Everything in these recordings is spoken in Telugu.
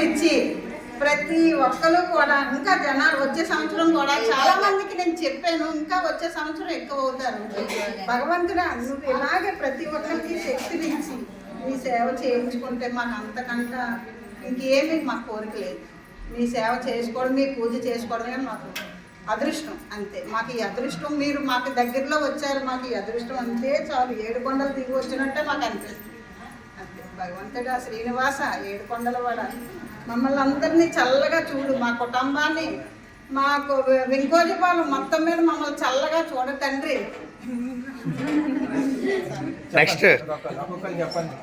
ఇచ్చి ప్రతి ఒక్కరు కూడా ఇంకా జనాలు వచ్చే సంవత్సరం కూడా చాలా మందికి నేను చెప్పాను ఇంకా వచ్చే సంవత్సరం ఎక్కువ అవుతారు. భగవంతుడా నువ్వు ఇలాగే ప్రతి ఒక్కరికి శక్తిని ఇచ్చి నీ సేవ చేయించుకుంటే మాకు అంతకంట ఇంకేమీ మాకు కోరిక లేదు. మీ సేవ చేసుకోవడం మీ పూజ చేసుకోవడమే మాకు అదృష్టం అంతే. మాకు ఈ అదృష్టం మీరు మాకు దగ్గరలో వచ్చారు మాకు ఈ అదృష్టం అంతే చాలు. ఏడు కొండలు దిగి వచ్చినట్టే మాకు అనిపిస్తుంది. భగవంతుడా శ్రీనివాస ఏడు కొండల వాడ. మమ్మల్ని అందరినీ చల్లగా చూడు మా కుటుంబాన్ని. మాకు వెంకోజపాలెం మొత్తం మీద మమ్మల్ని చల్లగా చూడ తండ్రి. నెక్స్ట్ చెప్పండి.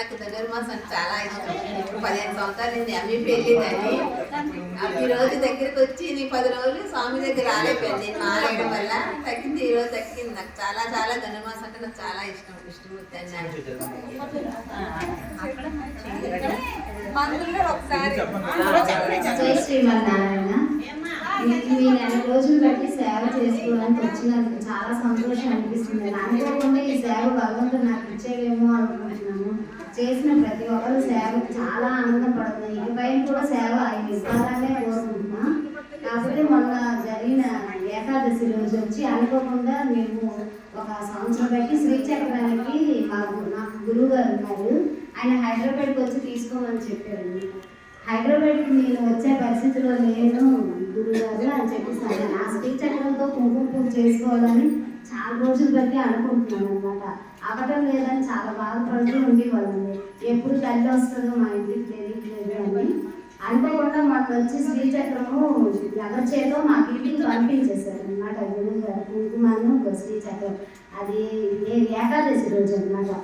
నాకు ధనుర్మాసం చాలా ఇష్టం. పదిహేను సంవత్సరాలు నేను అమ్మి పెళ్ళిందని ఈ రోజు దగ్గరికి వచ్చి నీ పది రోజులు స్వామి దగ్గర ఆలైపోయింది నేను వల్ల తగ్గింది ఈ రోజు తగ్గింది. నాకు చాలా చాలా ధనుర్మాసం అంటే నాకు చాలా ఇష్టం. విష్ణుమూర్తి అని జై శ్రీమన్నారాయణ. మీ నెల రోజులు బట్టి సేవ చేసుకోవడానికి వచ్చినందుకు చాలా సంతోషం అనిపిస్తుంది. అనుకోకుండా ఈ సేవ భగవంతుడు నాకు ఇచ్చేవేమో అనుకుంటున్నాను చేసిన ప్రతి ఒక్కరు సేవకు చాలా ఆనందం పడుతుంది ఇకపై కూడా సేవ ఆయన ఇవ్వాలనే కోరుకుంటున్నా. కాకపోతే మొన్న జరిగిన ఏకాదశి రోజు వచ్చి అనుకోకుండా మేము ఒక సంవత్సరం బట్టి శ్రీచక్రానికి మాకు నాకు గురువు గారు ఉన్నారు. ఆయన హైదరాబాద్కి వచ్చి తీసుకోమని చెప్పారు. హైదరాబాద్కి నేను వచ్చే పరిస్థితిలో లేను గురుగారు అని చెప్పేసి నా శ్రీచక్రంతో కుంకుమ పూజ చేసుకోవాలని చాలా రోజులు బట్టి అనుకుంటున్నాను అనమాట అవటం లేదని చాలా బాధపడుతూ ఉండేవాళ్ళండి. ఎప్పుడు తల్లి వస్తుందో మా ఇంటికి తెలియట్లేదు అని. అనుకోకుండా మాకు వచ్చి శ్రీచక్రము ఎవరి చేతో మాకు ఇంటికి పంపించేశారు అనమాట గురువు గారు కుంకుమను అది ఏ- ఏకాదశి రోజు అన్నమాట.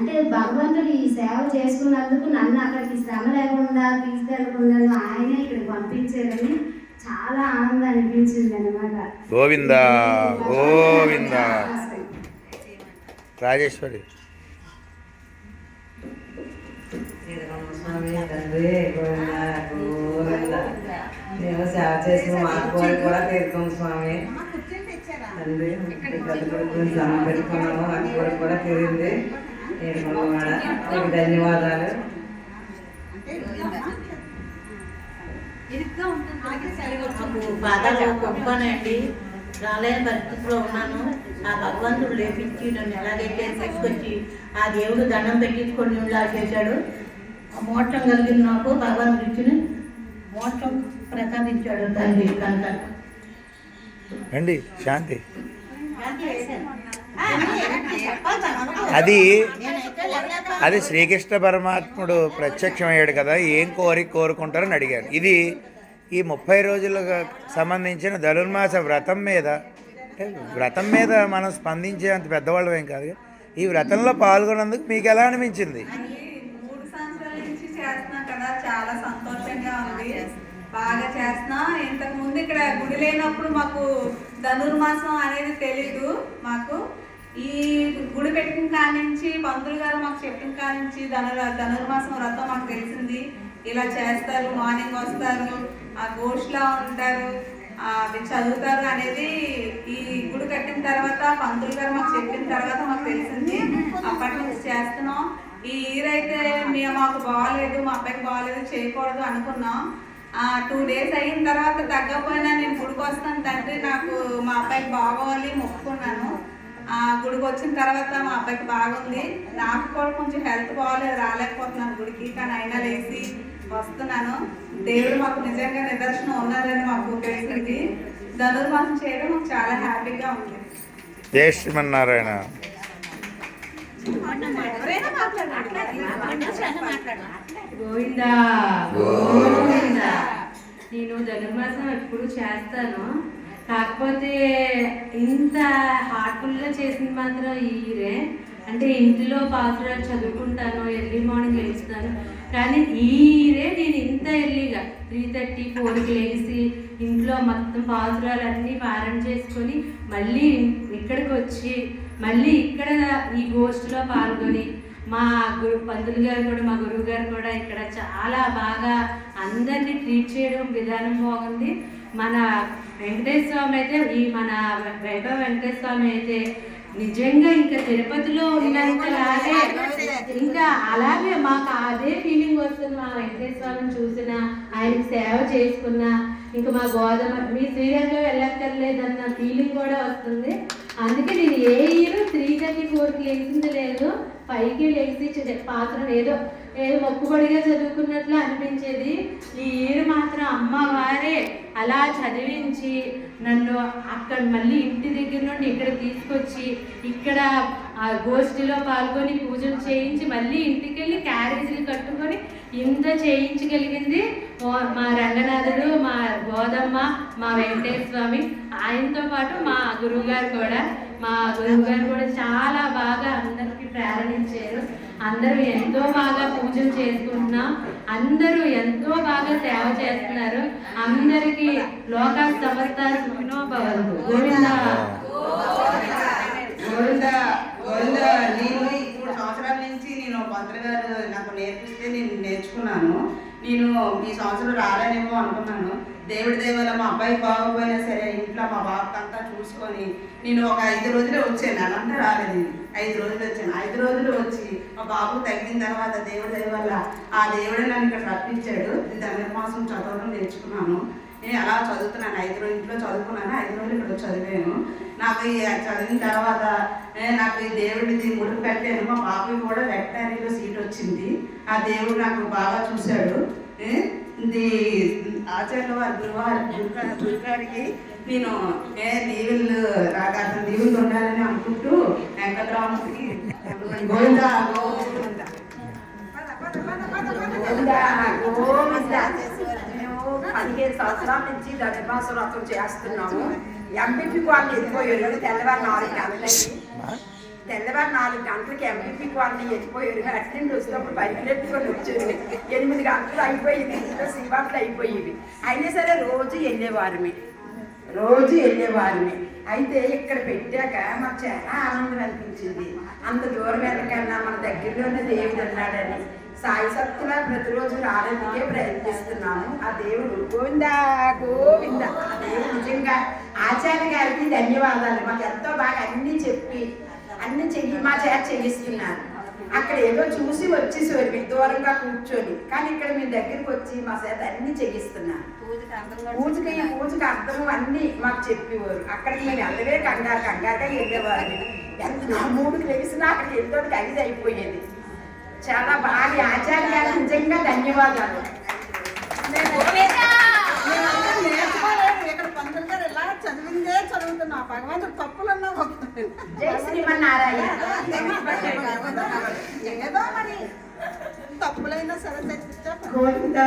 అంటే భగవంతుడు ఈ సేవ చేసుకున్నందుకు నన్ను అక్కడికి శ్రమ లేకుండా తీసుకెళ్ళకుండా ఆయనే ఇక్కడికి పంపించారని చాలా ఆనందం అనిపించింది అనమాట గోవింద గోవింద. రాజేశ్వరి. నేను సేవ చేసిన మా కోరిక కూడా తీర్చాం స్వామి తండ్రి సమ్మ పెట్టుకున్నాము కోరిక కూడా తీరింది ఏడుకున్నవాడ బాధలు గొప్పనండి రాలేని పరిస్థితిలో ఉన్నాను. ఆ భగవంతుడు లేపించి నన్ను ఎలాగైతే తీసుకొచ్చి ఆ దేవుడు దండం పెట్టించుకొని ఇలా చేశాడు మోక్షం కలిగిన నాకు. భగవంతుడు ఇచ్చిన మోక్షం ప్రసాదించాడు తండ్రి కనుక. రండి శాంతి. అది అది శ్రీకృష్ణ పరమాత్ముడు ప్రత్యక్షమయ్యాడు కదా ఏం కోరిక కోరుకుంటారని అడిగారు ఇది ఈ ముప్పై రోజులకు సంబంధించిన ధనుర్మాస వ్రతం మీద వ్రతం మీద మనం స్పందించే అంత పెద్దవాళ్ళం ఏం కాదు. ఈ వ్రతంలో పాల్గొన్నందుకు మీకు ఎలా అనిపించింది? చాలా సంతోషంగా ఉంది. బాగా చేస్తున్నా. ఇంతకు ముందు ఇక్కడ గుడి లేనప్పుడు మాకు ధనుర్మాసం అనేది తెలీదు మాకు. ఈ గుడి పెట్టిన కాడి నుంచి పంతులు గారు మాకు చెప్పిన కాడి నుంచి ధనుర్ ధనుర్మాసం వ్రతం మాకు తెలిసింది. ఇలా చేస్తారు మార్నింగ్ వస్తారు ఆ గోష్లా ఉంటారు అవి చదువుతారు అనేది ఈ గుడి కట్టిన తర్వాత పంతులు గారు మాకు చెప్పిన తర్వాత మాకు తెలిసింది. అప్పటి నుంచి చేస్తున్నాం. ఈ ఇయర్ అయితే మేము మాకు బాగాలేదు మా అబ్బాయికి బాగాలేదు చేయకూడదు అనుకున్నాం. ఆ టూ డేస్ అయిన తర్వాత తగ్గకపోయినా నేను గుడికి వస్తాను తండ్రి నాకు మా అబ్బాయికి బాగోవాలి మొక్కుకున్నాను. గుడికి వచ్చిన తర్వాత మా అబ్బాయికి బాగుంది. నాకు కూడా కొంచెం హెల్త్ బాగాలేదు రాలేకపోతున్నాను గుడికి. కానీ అయినా లేచి వస్తున్నాను. దేవుడు మాకు నిజంగా నిదర్శనం ఉన్నారని మాకు తెలిసింది ధనుర్మాసం చేయడం మాకు చాలా హ్యాపీగా ఉంది. జై శ్రీమన్నారాయణ. గోవింద. నేను ధనుర్మాసం ఎప్పుడు చేస్తాను. కాకపోతే ఇంత హార్ట్ఫుల్గా చేసింది మాత్రం ఈ ఇయరే అంటే ఇంటిలో పాత్రలు చదువుకుంటాను ఎర్లీ మార్నింగ్ లేస్తాను. కానీ ఈ ఇయరే నేను ఇంత ఎర్లీగా త్రీ థర్టీ ఫోర్కి లేచి ఇంట్లో మొత్తం పాత్రలన్నీ అన్నీ చేసుకొని మళ్ళీ ఇక్కడికి వచ్చి మళ్ళీ ఇక్కడ ఈ గోష్ఠిలో పాల్గొని మా గురు పంతులు గారు కూడా మా గురువు గారు కూడా ఇక్కడ చాలా బాగా అందరినీ ట్రీట్ చేయడం విధానం బాగుంది. మన వెంకటేశ్వర స్వామి అయితే ఈ మన వైభవ వెంకటేశ్వర స్వామి అయితే నిజంగా ఇంకా తిరుపతిలో ఉన్నంతలాగే ఇంకా అలాగే మాకు అదే ఫీలింగ్ వస్తుంది. మా వెంకటేశ్వరం చూసిన ఆయనకి సేవ చేసుకున్న ఇంకా మా గోధుమ మీ శ్రీరంగం వెళ్ళక్కర్లేదన్న ఫీలింగ్ కూడా వస్తుంది. అందుకే నేను ఏ ఇయర్ త్రీ థర్టీ ఫోర్కి లేచింది లేదు. పైకి లేచి పాత్ర ఏదో ఏదో మొక్కుబడిగా చదువుకున్నట్లు అనిపించేది. ఈ ఇయర్ మాత్రం అమ్మవారే అలా చదివించి నన్ను అక్కడ మళ్ళీ ఇంటి దగ్గర నుండి ఇక్కడ తీసుకొచ్చి ఇక్కడ ఆ గోష్ఠిలో పాల్గొని పూజలు చేయించి మళ్ళీ ఇంటికి వెళ్ళి క్యారేజీలు కట్టుకొని ఇంత చేయించగలిగింది మా రంగనాథుడు మా గోదమ్మ మా వెంకటేశ్వర స్వామి ఆయనతో పాటు మా గురువుగారు కూడా మా గురువుగారు కూడా చాలా బాగా అందరికీ ప్రేరణించారు అందరూ ఎంతో బాగా పూజలు చేసుకుంటున్నాం అందరూ ఎంతో బాగా సేవ చేస్తున్నారు అందరికీ లోక సమస్త సుఖినో గోవింద గోవింద నేను ఈ మూడు సంవత్సరాల నుంచి గారు నాకు నేర్పిస్తే నేను నేర్చుకున్నాను. నేను ఈ సంవత్సరం రాలేనేమో అనుకున్నాను. దేవుడి దేవాల మా అబ్బాయి బాగోపోయినా సరే ఇంట్లో మా బాబుకంతా చూసుకొని నేను ఒక ఐదు రోజులే వచ్చాను. అదంతా రాలేదు ఐదు రోజులు వచ్చాను. ఐదు రోజులు వచ్చి మా బాబు తగ్గిన తర్వాత దేవుడి దయ వల్ల ఆ దేవుడే నన్ను ఇక్కడ రప్పించాడు. ధనుర్మాసం చదవడం నేర్చుకున్నాను. నేను అలా చదువుతున్నాను. ఐదు రోజులు ఇంట్లో చదువుకున్నాను. ఐదు రోజులు ఇక్కడ చదివాను. నాకు చదివిన తర్వాత ఏ, నాకు ఈ దేవుడిది ముడుపు పెట్టాను మా పాపకి కూడా వెటనరీలో సీట్ వచ్చింది. ఆ దేవుడు నాకు బాగా చూశాడు. ఇది ఆచార్య వారి గురువారి గురుగారికి నేను ఏ దీవులు రాగా దీవులు ఉండాలని అనుకుంటూ వెంకటరాముడికి గోవింద గోవింద. మేము పదిహేను సంవత్సరాల నుంచి ధనుర్మాస వ్రతం చేస్తున్నాము. ఎంపీపీ వాళ్ళు వెళ్ళిపోయారు తెల్లవారు నాలుగు గంటలకి. తెల్లవారు నాలుగు గంటలకి ఎంపీపీ వాళ్ళని వెళ్ళిపోయారు అటెండ్ వచ్చినప్పుడు ఎత్తుకొని వచ్చారు ఎనిమిది గంటలు అయిపోయింది. ఇంట్లో శ్రీవాట్లు అయిపోయేవి. అయినా సరే రోజు వెళ్ళేవారమే. రోజు వెళ్ళేవారమే. అయితే ఇక్కడ పెట్టాక మాకు చాలా ఆనందం అనిపించింది. అంత దూరం వెళ్ళకన్నా మన దగ్గరలోనే దేవుడు ఉన్నాడని. సాయి శక్తులా ప్రతిరోజు రావడానికే ప్రయత్నిస్తున్నాము. ఆ దేవుడు గోవిందా గోవింద. ఆ దేవుడు నిజంగా ఆచార్య గారికి ధన్యవాదాలు. మాకు ఎంతో బాగా అన్ని చెప్పి అన్ని చెయ్యి మా చేత చేయిస్తున్నారు. అక్కడ ఏదో చూసి వచ్చేసేవారు దూరంగా కూర్చొని. కానీ ఇక్కడ మీ దగ్గరికి వచ్చి మా చేత అన్ని చేయిస్తున్నారు. పూజకి పూజకి అర్థం అన్ని మాకు చెప్పేవారు. అక్కడికి మేము వెళ్ళవే కంగారు కంగారుగా వెళ్ళేవారు. ఎంత నా మూడుకి లేచినా అక్కడికి వెళ్ళడానికి ఐదు అయిపోయేది. చాలా బాగా ఆచార్య గారు నిజంగా ధన్యవాదాలు. నేనంతా నేర్చుకోలేదు ఇక్కడ పంతులు గారు ఇలా చదివిందే చదువుతున్నా. భగవంతుడు తప్పులన్నా ఒప్పుకోలేదు. జై శ్రీమన్నారాయణ. ఏదో మరి తప్పులైనా సరే గోవింద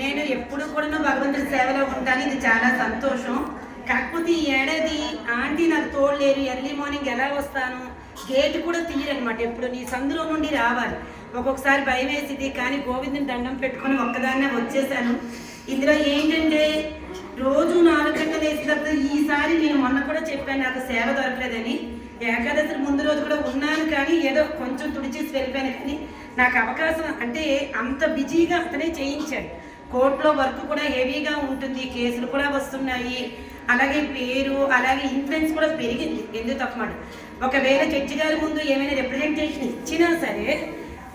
నేను ఎప్పుడు కూడా భగవంతుడి సేవలో ఉంటాను. ఇది చాలా సంతోషం. కాకపోతే ఈ ఏడాది ఆంటీ నాకు తోడలేరు ఎర్లీ మార్నింగ్ ఎలా వస్తాను? గేటు కూడా తీయరనమాట ఎప్పుడు నీ సందులో నుండి రావాలి. ఒక్కొక్కసారి భయం వేసింది కానీ గోవిందుని దండం పెట్టుకొని ఒక్కదాన్నే వచ్చేసాను. ఇందులో ఏంటంటే రోజు నాలుగు గంటలు వేసిన తర్వాత ఈసారి నేను మొన్న కూడా చెప్పాను నాకు సేవ దొరకలేదని. ఏకాదశి ముందు రోజు కూడా ఉన్నాను కానీ ఏదో కొంచెం తుడిచేసి వెళ్ళిపోయాను కానీ నాకు అవకాశం అంటే అంత బిజీగా అతనే చేయించాడు. కోర్టులో వర్క్ కూడా హెవీగా ఉంటుంది కేసులు కూడా వస్తున్నాయి అలాగే పేరు అలాగే ఇన్ఫ్లుయెన్స్ కూడా పెరిగింది ఎందుకు తప్పమాట ఒకవేళ జడ్జి గారి ముందు ఏమైనా రిప్రజెంటేషన్ ఇచ్చినా సరే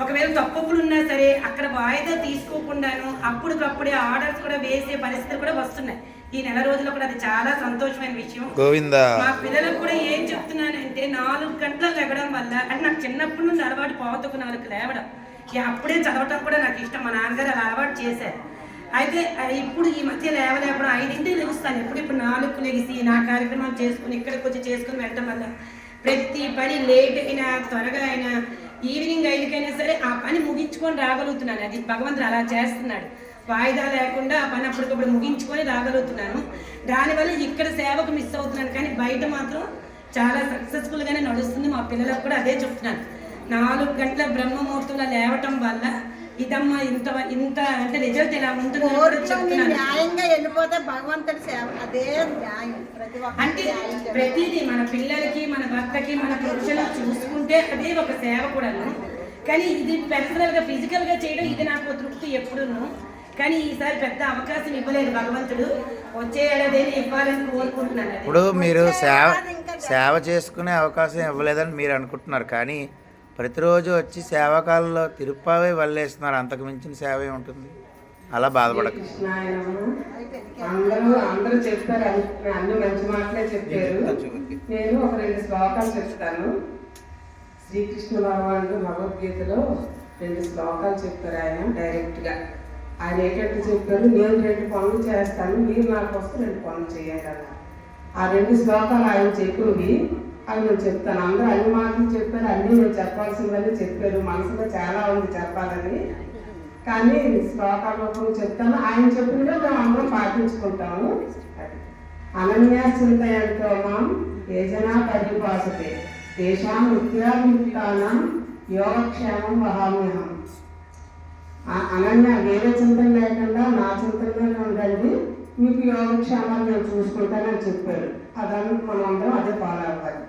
ఒకవేళ తప్పులు ఉన్నా సరే అక్కడ వాయిదా తీసుకోకుండాను అప్పటికప్పుడే ఆర్డర్స్ కూడా వేసే పరిస్థితులు కూడా వస్తున్నాయి. ఈ నెల రోజుల్లో కూడా అది చాలా సంతోషమైన విషయం. గోవింద. మా పిల్లలకు కూడా ఏం చెప్తున్నానంటే నాలుగు గంటలకు లేవడం వల్ల అంటే నాకు చిన్నప్పటి నుండి అలవాటు పోతకు నాలుగు లేవడం. అప్పుడే చదవటం కూడా నాకు ఇష్టం. మా నాన్నగారు అలా అలవాటు చేశారు. అయితే ఇప్పుడు ఈ మధ్య లేవలేపడం ఐదింటికి లెగుస్తాను ఎప్పుడు ఇప్పుడు నాలుగు లెగిసి నా కార్యక్రమాలు చేసుకుని ఇక్కడికి వచ్చి చేసుకుని వెళ్ళటం వల్ల ప్రతి పని లేట్ అయినా త్వరగా అయినా ఈవినింగ్ ఐదుకైనా సరే ఆ పని ముగించుకొని రాగలుగుతున్నాను. అది భగవంతుడు అలా చేస్తున్నాడు. వాయిదా లేకుండా ఆ పని అప్పటికప్పుడు ముగించుకొని రాగలుగుతున్నాను. దానివల్ల ఇక్కడ సేవకు మిస్ అవుతున్నాను. కానీ బయట మాత్రం చాలా సక్సెస్ఫుల్గానే నడుస్తుంది. మా పిల్లలకు కూడా అదే చెప్తున్నాను. నాలుగు గంటల బ్రహ్మముహూర్తంలో లేవటం వల్ల ఇదమ్మా ఇంత ఇంత అంటే రిజల్ట్ ఇలా కూడా చెప్తున్నాను. న్యాయంగా వెళ్ళిపోతే భగవంతుడి సేవ అదే న్యాయం ప్రతి అంటే. ప్రతిదీ మన పిల్లలకి మన భర్తకి మన పురుషులకు చూసుకుంటే అదే ఒక సేవ కూడాను. కానీ ఇది పర్సనల్గా ఫిజికల్గా చేయడం ఇది నాకు తృప్తి ఎప్పుడును. కానీ ఈసారి పెద్ద అవకాశం ఇవ్వలేదు భగవంతుడు. వచ్చే ఏడాది ఇవ్వాలని కోరుకుంటున్నాను. ఇప్పుడు మీరు సేవ సేవ చేసుకునే అవకాశం ఇవ్వలేదని మీరు అనుకుంటున్నారు. కానీ ప్రతిరోజు వచ్చి సేవాకాలంలో తిరుప్పావే వల్లేస్తున్నారు అంతకు మించిన సేవ ఏముంటుంది అలా బాధపడక. అందరూ అందరూ చెప్పారు. అన్ని అన్ని మంచి మాటలే చెప్పారు. నేను ఒక రెండు శ్లోకాలు చెప్తాను. శ్రీకృష్ణ భగవానుడు భగవద్గీతలో రెండు శ్లోకాలు చెప్పారు ఆయన డైరెక్ట్గా. ఆయన ఏంటంటే చెప్పారు నేను రెండు పనులు చేస్తాను మీరు నా కోసం రెండు పనులు చేయాలి ఆ రెండు శ్లోకాలు ఆయన చెప్పినవి అవి నేను చెప్తాను. అందరూ అన్ని మాటలు చెప్పారు అన్నీ నేను చెప్పాల్సిందని చెప్పారు. మనసులో చాలా ఉంది చెప్పాలని. కానీ శ్లోకాల రూపంలో చెప్తాను. ఆయన చెప్పినట్టు మేము అందరం పాటించుకుంటాము. అనన్యా చింతయంతో మాం ఏజనా పరిపాసతే తేషాం నిత్యాభియుక్తానం యోగక్షేమం వహామ్యహం. అనన్య వేరే చింతన లేకుండా నా చింతనలోనే ఉండండి. మీకు యోగక్షేమాన్ని నేను చూసుకుంటానని చెప్పారు అదని మనం అందరం అదే ఫాలో అవ్వాలి.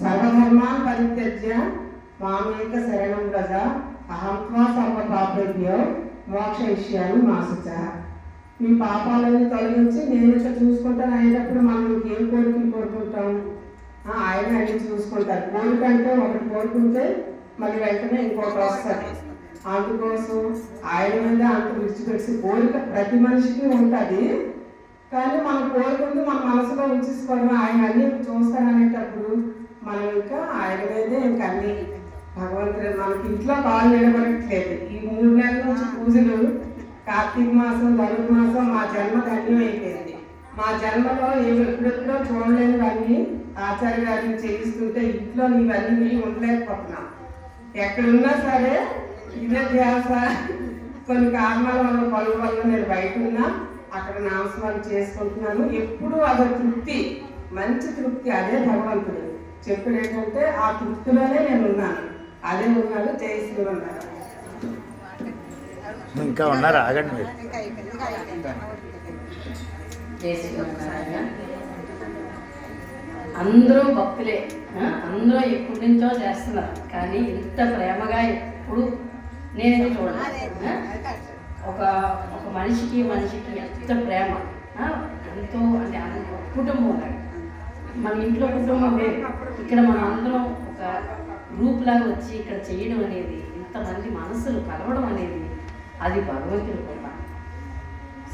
సర్వధర్మాన్ పరిత్యజ్య మామేక శరణం ప్రజ అహం త్వా సర్వ పాపేభ్యో మోక్ష విషయాన్ని మాసుచ. మీ పాపాలన్నీ తొలగించి నేను ఇట్లా చూసుకుంటాను అయినప్పుడు మనం ఇంకేం కోరికలు కోరుకుంటాం ఆయన అన్ని చూసుకుంటారు. కోరిక అంటే ఒకటి కోరుకుంటే మళ్ళీ వెంటనే ఇంకొకటి వస్తుంది అందుకోసం ఆయన మీద అంత విడిచిపెట్టి కోరిక ప్రతి మనిషికి ఉంటుంది. కానీ మన కోరిక ఉంది మన మనసులో ఉంచేసుకోవడం ఆయన అన్ని చూస్తారనేటప్పుడు మనం ఇంకా ఆయన ఇంకా అన్ని భగవంతుడు మనకి ఇంట్లో బాగా నిలబడట్లేదు ఈ మూడు నెలల నుంచి పూజలు కార్తీక మాసం ధనుర్మాసం మా జన్మ ధన్యం అయిపోయింది. మా జన్మలో ఏమి ఎప్పుడెప్పుడో చూడలేనివన్నీ ఆచార్య గారిని చేయిస్తుంటే ఇంట్లో నీవన్నీ మీరు ఉండలేకపోతున్నాం. ఎక్కడున్నా సరే ఇదే ధ్యాస. కొన్ని కారణాల వల్ల పనుల వల్ల నేను బయట ఉన్నా అక్కడ నామస్మరణ చేసుకుంటున్నాను. ఎప్పుడూ అదో తృప్తి మంచి తృప్తి అదే భగవంతుడు చెప్పిన ఏంటంటే ఆ తృప్తిలోనే నేను ఉన్నాను అదే ఉన్నాడు జై శ్రీమన్నారాయణ ఇంకా ఉన్నారు? ఆగండి మీరు. అందరూ భక్తులే? అందరూ ఎప్పటి నుంచో చేస్తున్నారు. కానీ ఇంత ప్రేమగా ఎప్పుడు నేనైతే చూడలేదు? ఒక ఒక మనిషికి మనిషికి ఎంత ప్రేమ? ఎంతో అంటే కుటుంబం లాగా. మన ఇంట్లో కుటుంబం ఇక్కడ మన అందరం ఒక గ్రూప్ లాగా వచ్చి ఇక్కడ చేయడం అనేది ఇంతమంది మనసులు కలవడం అనేది అది భగవంతుడి కృప.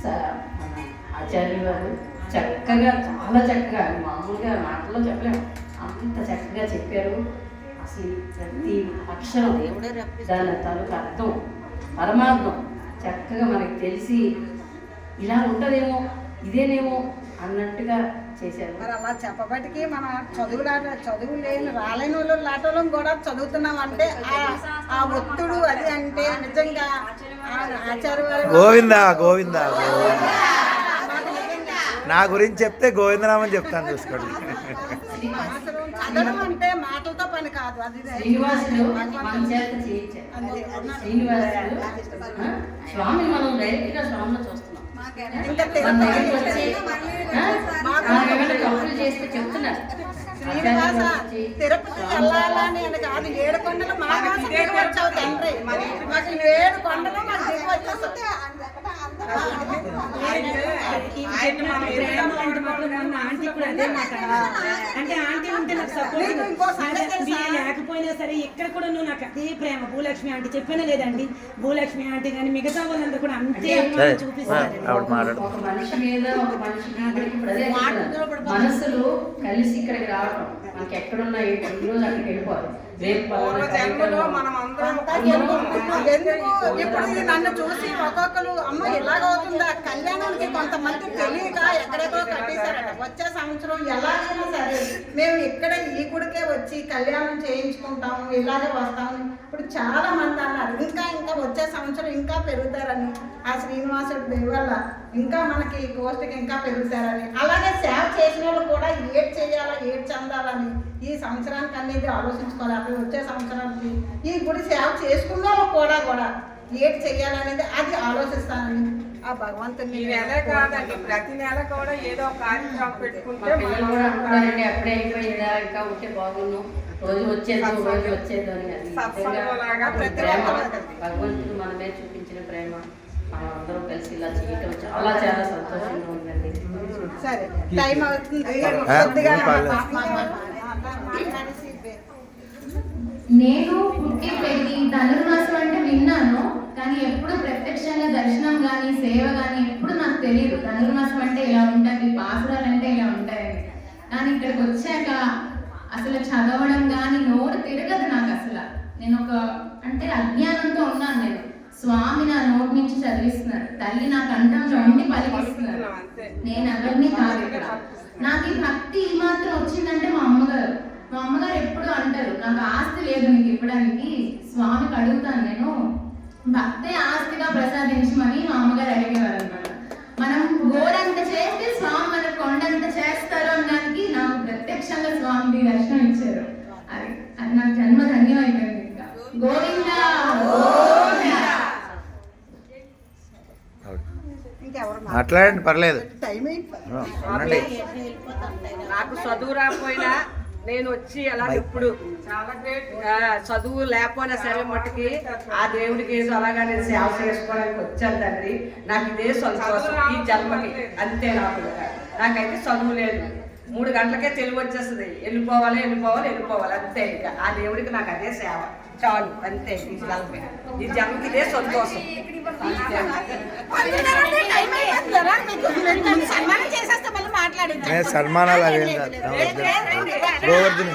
స- మన ఆచార్యులు గారు చక్కగా చాలా చక్కగా మామూలుగా మాటల్లో చెప్పలేము. అంత చక్కగా చెప్పారు. అసలు ప్రతి అక్షరం దాని తాలూకు అర్థం పరమార్థం చక్కగా మనకి తెలిసి ఇలా ఉంటుందేమో ఇదేనేమో అన్నట్టుగా చేశారు. మరి అలా చెప్పబట్టికి మన చదువులాట చదువు లేని రాలేని వాళ్ళు లాటోళ్ళం కూడా చదువుతున్నాం అంటే ఆ- ఆ ఒత్తుడు అది అంటే నిజంగా ఆ ఆచార్య గోవిందా గోవిందా నా గురించి చెప్తే గోవిందనామని చెప్తాను చూసుకోండి. చదవడం అంటే మాటలతో పని కాదు అది శ్రీనివాసులు స్వామిని మనం డైరెక్ట్గా స్వామిలో చూస్తున్నాం. తప్పులు చేస్తే చెప్తున్నారు. శ్రీనివాస తిరుపతి వెళ్ళాలని అని కాదు ఏడు కొండలు వచ్చావు తండ్రి. మాకు ఏడు కొండలు మాకు దిగి వచ్చేసావు. ఆంటీ కూడా అదే మాట. అంటే ఆంటీ ఉంటే నాకు సపోర్ట్? లేకపోయినా సరే ఇక్కడ కూడా నువ్వు నాకు అదే ప్రేమ. భూలక్ష్మి ఆంటీ చెప్పానే లేదండి. భూలక్ష్మి ఆంటీ కానీ మిగతా వాళ్ళందరూ కూడా అంతే చూపిస్తారు. ఆవిడ మాట్లాడు. ఒక మనిషి మీద ఒక మనిషి మీద ఇప్పుడు అదే చెప్తున్నాను. మనసులు కలిసి ఇక్కడికి రావడం మనకి ఎక్కడున్నా ఈ రోజు అక్కడికి వెళ్ళిపోవాలి. నన్ను చూసి ఒక్కొక్కరు అమ్మ ఇలాగవుతుందా కళ్యాణానికి కొంతమంది తెలియక ఎక్కడెక్కడో కట్టేశారట. వచ్చే సంవత్సరం ఎలాగైనా సరే మేము ఇక్కడ ఈ గుడికే వచ్చి కళ్యాణం చేయించుకుంటాము ఇలాగే వస్తాము. ఇప్పుడు చాలా మంది అన్నారు ఇంకా ఇంకా వచ్చే సంవత్సరం ఇంకా పెరుగుతారని. ఆ శ్రీనివాసుడి దయ వల్ల ఇంకా మనకి కోస్ట్కి ఇంకా పెరుగుతారని. అలాగే సేవ చేసిన వాళ్ళు కూడా ఏడ్ చేయాలా ఏడ్ చెందాలని ఈ సంవత్సరానికి అనేది ఆలోచించుకోవాలి. అప్పుడు వచ్చే సంవత్సరానికి ఈ గుడి సేవ చేసుకున్న వాళ్ళు కూడా కూడా ఏడ్ చేయాలనేది అది ఆలోచిస్తానని ఆ భగవంతుని ఈ నెల కాదండి ప్రతి నెల కూడా ఏదో ఒక కార్యక్రమం పెట్టుకుంటే అప్పుడే అయిపోయిందా? ఇంకా ఉంటే బాగుండు రోజు వచ్చేది రోజు వచ్చేది అని. ప్రతి భగవంతుడు మన మీద చూపించిన ప్రేమ. అందరూ కలిసి ఇలా చేయటం చాలా చాలా సంతోషంగా ఉందండి. సరే టైం అవుతుంది. ఆ, కొద్దిగా ఏం పర్లేదు. మాట్లాడేసి నేను పుట్టి పెరిగి ధనుర్మాసం అంటే విన్నాను కానీ ఎప్పుడు ప్రత్యక్షంగా దర్శనం కానీ సేవ కానీ ఎప్పుడు నాకు తెలియదు ధనుర్మాసం అంటే ఇలా ఉంటుంది పాసురాలు అంటే ఇలా ఉంటాయి కానీ ఇక్కడికి వచ్చాక అసలు చదవడం కానీ నోరు తిరగదు నాకు అసలు. నేను ఒక అంటే అజ్ఞానంతో ఉన్నాను నేను. స్వామి నా నోటి నుంచి చదివిస్తున్నారు తల్లి నా కంఠంలో ఉండి పలికిస్తున్నారు. నేను ఎవరిని కాదు ఇక్కడ. నాకు ఈ భక్తి ఈ మాత్రం వచ్చిందంటే మా అమ్మగారు. మా అమ్మగారు ఎప్పుడు అంటారు నాకు ఆస్తి లేదు నీకు ఇవ్వడానికి. స్వామికి అడుగుతాను నేను. భక్తే ఆస్తిగా ప్రసాదించమని మా అమ్మగారు అడిగేవారు అనమాట మనం గోరంత చేస్తే స్వామి మన కొండంత చేస్తారు అనడానికి నాకు ప్రత్యక్షంగా స్వామి దర్శనం ఇచ్చారు. అది అది నాకు జన్మ ధన్యమైపోయింది ఇంకా. గోవిందా! మాట్లాడండి పర్లేదు. నాకు చదువు రాకపోయినా నేను వచ్చి అలా ఇప్పుడు చదువు లేకపోయినా సరే మట్టుకి ఆ దేవుడికి ఏదో అలాగా నేను సేవ చేసుకోవడానికి వచ్చాను తండ్రి. నాకు ఇదే సంతోషం ఈ జన్మకి అంతే నాకు. నాకైతే చదువు లేదు. మూడు గంటలకే తెలివి వచ్చేస్తుంది. వెళ్ళిపోవాలి వెళ్ళిపోవాలి వెళ్ళిపోవాలి. అంతే ఇక. ఆ దేవుడికి నాకు అదే సేవ. చాలు అంతే ఈ జన్మకి ఈ జన్మకి ఇదే సంతోషం సన్మానాలు అవేం గోవర్ధని.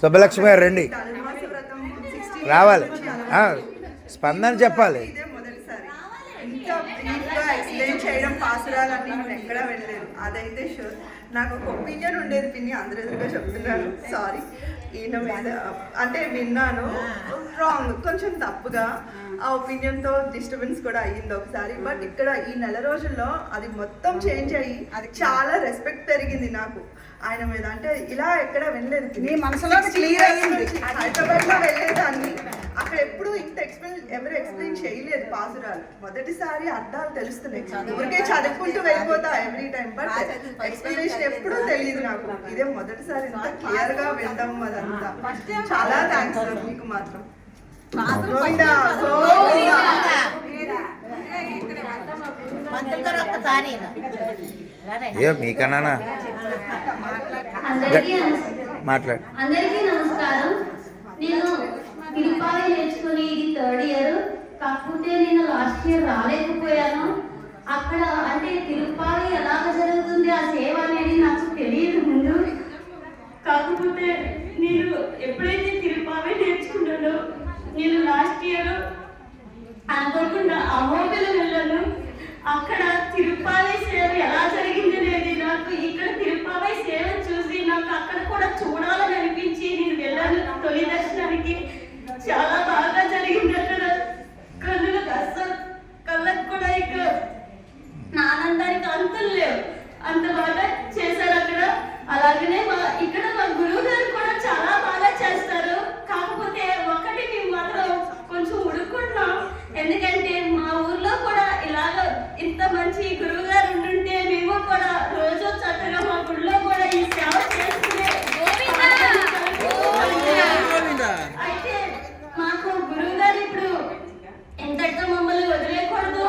సుబ్బలక్ష్మి గారు రండి. రావాలి. స్పందన చెప్పాలి. చేయడం ఎక్కడా వెళ్ళలేదు అదైతే షూర్ నాకు ఒక ఒపీనియన్ ఉండేది పిన్ని అందరి ఎదురుగా చెప్తున్నాను సారీ ఈయన మీద అంటే విన్నాను. రాంగ్ కొంచెం తప్పుగా ఆ ఒపీనియన్తో డిస్టర్బెన్స్ కూడా అయ్యింది ఒకసారి. బట్ ఇక్కడ ఈ నెల రోజుల్లో అది మొత్తం చేంజ్ అయ్యి అది చాలా రెస్పెక్ట్ పెరిగింది నాకు. ఆయన మీద. అంటే ఇలా ఎక్కడ వినలేదు నీ మనసులో క్లియర్ అయింది. హైదరాబాద్లో వెళ్ళేదాన్ని. అక్కడ ఎప్పుడు ఇంత ఎక్స్ప్లెయిన్ ఎవరు ఎక్స్ప్లెయిన్ చేయలేదు పాసురాలు. మొదటిసారి అర్థాలు తెలుస్తున్నాయి. ఊరికే చదువుకుంటూ వెళ్ళిపోతా ఎవ్రీ టైం బట్ ఎక్స్ప్లెనేషన్ ఎప్పుడూ తెలియదు నాకు. ఇదే మొదటిసారి ఇంత క్లియర్గా వింటాం అదంతా. చాలా థ్యాంక్స్ మీకు మాత్రం. గోవిందా, గోవిందా. ఏ అందరికీ మాట్లాడు. అందరికీ నమస్కారం. నేను తిరుపాలి నేర్చుకుని ఇది థర్డ్ ఇయర్. కాకపోతే నేను లాస్ట్ ఇయర్ రాలేకపోయాను. అక్కడ అంటే తిరుపాలి ఎలాగ జరుగుతుంది ఆ సేవ అనేది నాకు తెలియదు ముందు. కాకపోతే నేను ఎప్పుడైతే తిరుపాలి నేర్చుకున్నానో నేను లాస్ట్ ఇయర్ అనుకోకుండా అమోఘలు వెళ్ళాను. అక్కడ తిరుపాలి సేవ ఎలా జరిగింది అనేది నాకు ఇక్కడ తిరుపాలి సేవ చూసి నాకు అక్కడ కూడా చూడాలని అనిపించి నేను వెళ్ళాను తొలి దర్శనానికి చాలా బాగా జరిగింది అక్కడ కన్నులకు అస్సలు కళ్ళకు కూడా ఇక నా ఆనందానికి అంతం లేవు అంత బాగా చేశారు అక్కడ అలాగనే మా ఇక్కడ మా గురువు గారు కూడా చాలా బాగా చేస్తారు కాకపోతే ఒకటి మేము మాత్రం కొంచెం ఉడుకుంటున్నాం ఎందుకంటే మా ఊర్లో కూడా ఇలాగ ఇంత మంచి గురువు గారు ఉంటుంటే మేము కూడా రోజు చక్కగా మా గుడిలో కూడా ఈ సేవ చేసుకునే అయితే మాకు గురువు గారు ఇప్పుడు ఎంతటితో మమ్మల్ని వదిలేయకూడదు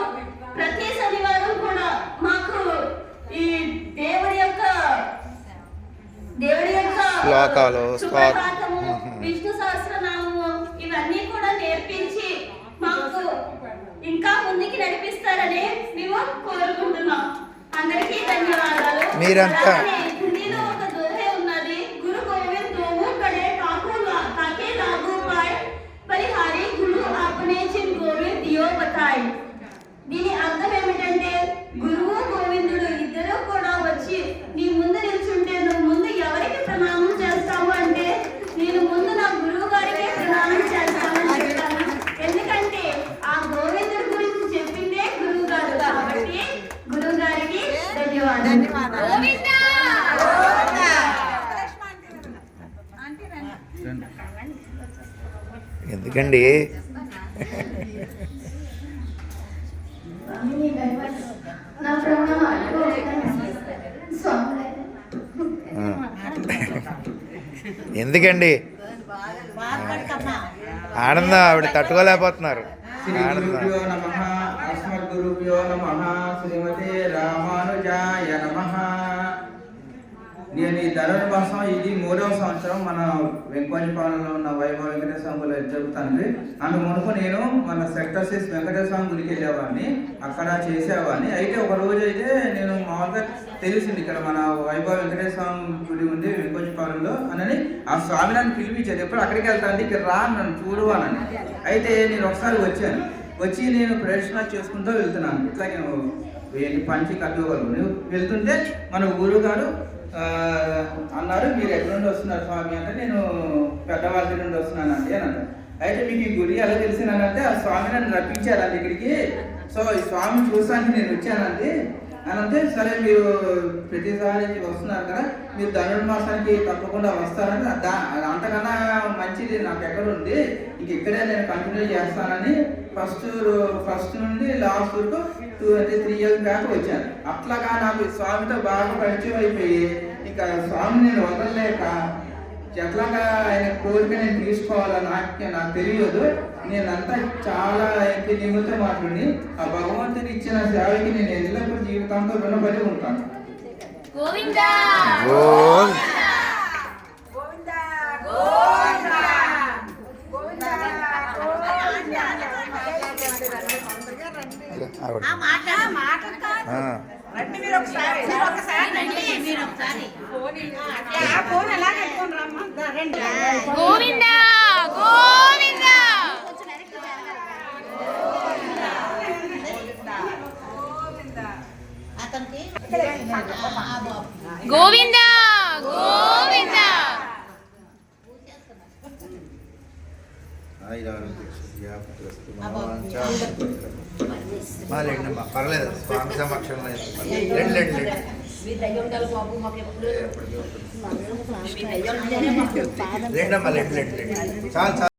ప్రతి శనివారం కూడా మాకు ఈ దేవుడి యొక్క దేవుడి యొక్క శ్లోకాలు. విష్ణు సహస్రనామము ఇవన్నీ కూడా నేర్పించి మాకు ఇంకా ముందుకి నడిపిస్తారని మేము కోరుకుంటున్నాం. అందరికీ ధన్యవాదాలు. మీరంతా- అలాగనే హిందీలో ఒక దోహే ఉన్నది గురు గోవింద్ దోవు కడే కాకు లా- కాకే లాగు పాయ్ పరిహారి గురు అప్నే చిన్ గోవింద్ దియో బతాయ్ దీని అర్థం ఏమిటంటే గురువు గోవిందుడు ఇద్దరు కూడా వచ్చి నీ ముందు నిల్చుంటే నువ్వు ముందు ఎవరికి ప్రణామం చేస్తావు అంటే నేను ముందు నా గురువు గారికే ప్రణామం చేస్తానని చెప్తాను ఎందుకంటే ఆ గోవిందుడి గురించి చెప్పిందే గురువు గారు కాబట్టి గురువు గారికి ధన్యవాదాలు ఎందుకండి ఎందుకండి? ఆనందం ఆవిడ తట్టుకోలేకపోతున్నారు. ఆనందం ధనుర్మాసం ఇది మూడవ సంవత్సరం మన వెంకోజపాలెంలో ఉన్న వైభవ వెంకటేశ్వర స్వామిలో జరుగుతుంది. అందు మునుపు నేను మన సెక్టర్ సిక్స్ వెంకటేశ్వర స్వామి గుడికి వెళ్ళేవాడిని. అక్కడ చేసేవాడిని. అయితే ఒక రోజు అయితే నేను మామూలుగా తెలిసింది ఇక్కడ మన వైభవ వెంకటేశ్వర స్వామి గుడి ఉంది వెంకోజపాలెంలో అని ఆ స్వామి నన్ను పిలిపించారు. ఎప్పుడు అక్కడికి వెళ్తాను ఇక్కడ రా నన్ను చూడు అని అయితే నేను ఒకసారి వచ్చాను. వచ్చి నేను ప్రదర్శన చేసుకుంటూ వెళ్తున్నాను. ఇట్లా నేను పంచి కట్టుకోగలను. వెళ్తుంటే మన ఊరు గారు అన్నారు మీరు ఎక్కడి నుండి వస్తున్నారు స్వామి అంటే నేను పెద్దవాళ్ళ నుండి వస్తున్నానండి అని అన్నారు. అయితే మీకు ఈ గుడి ఎలా తెలిసినానంటే ఆ స్వామి నన్ను రప్పించారండి ఇక్కడికి. సో ఈ స్వామి చూసానికి నేను వచ్చానండి అని అంటే సరే మీరు ప్రతిసారి వస్తున్నారు కదా మీరు ధనుర్మాసానికి తప్పకుండా వస్తారని దా- అంతకన్నా మంచిది నాకు ఎక్కడ ఉంది ఇంక ఇక్కడే నేను కంటిన్యూ చేస్తానని ఫస్ట్ ఫస్ట్ నుండి లాస్ట్ వరకు టూ అంటే త్రీ ఇయర్స్ బ్యాక్ వచ్చాను. అట్లాగా నాకు స్వామితో బాగా పరిచయం అయిపోయి ఇంకా స్వామిని నేను వదలలేక ఎట్లాగా ఆయన కోరిక నేను తీసుకోవాలని నాకు నాకు తెలియదు. నేనంతా చాలా నిమిత్తం మాట్లాడి ఆ భగవంతుని ఇచ్చిన సేవకి నేను ఎల్లప్పుడూ జీవితంతో రుణపడి ఉంటాను. గోవిందా ఆవిడ ఆ. రండి మీరు ఒకసారి మీరు ఒకసారి రండి మీరు ఒకసారి ఆ ఫోన్ ఎలా పెట్టుకొని రమ్మా రండి గోవిందా గోవిందా. అతనికి గోవిందా గోవిందా. లేండమ్మా పర్లేదు స్వామి సమక్షంలో బాబు మాకు ఎప్పుడు లేండమ్మా లేండి లేండి. లేండి చాలు చాలు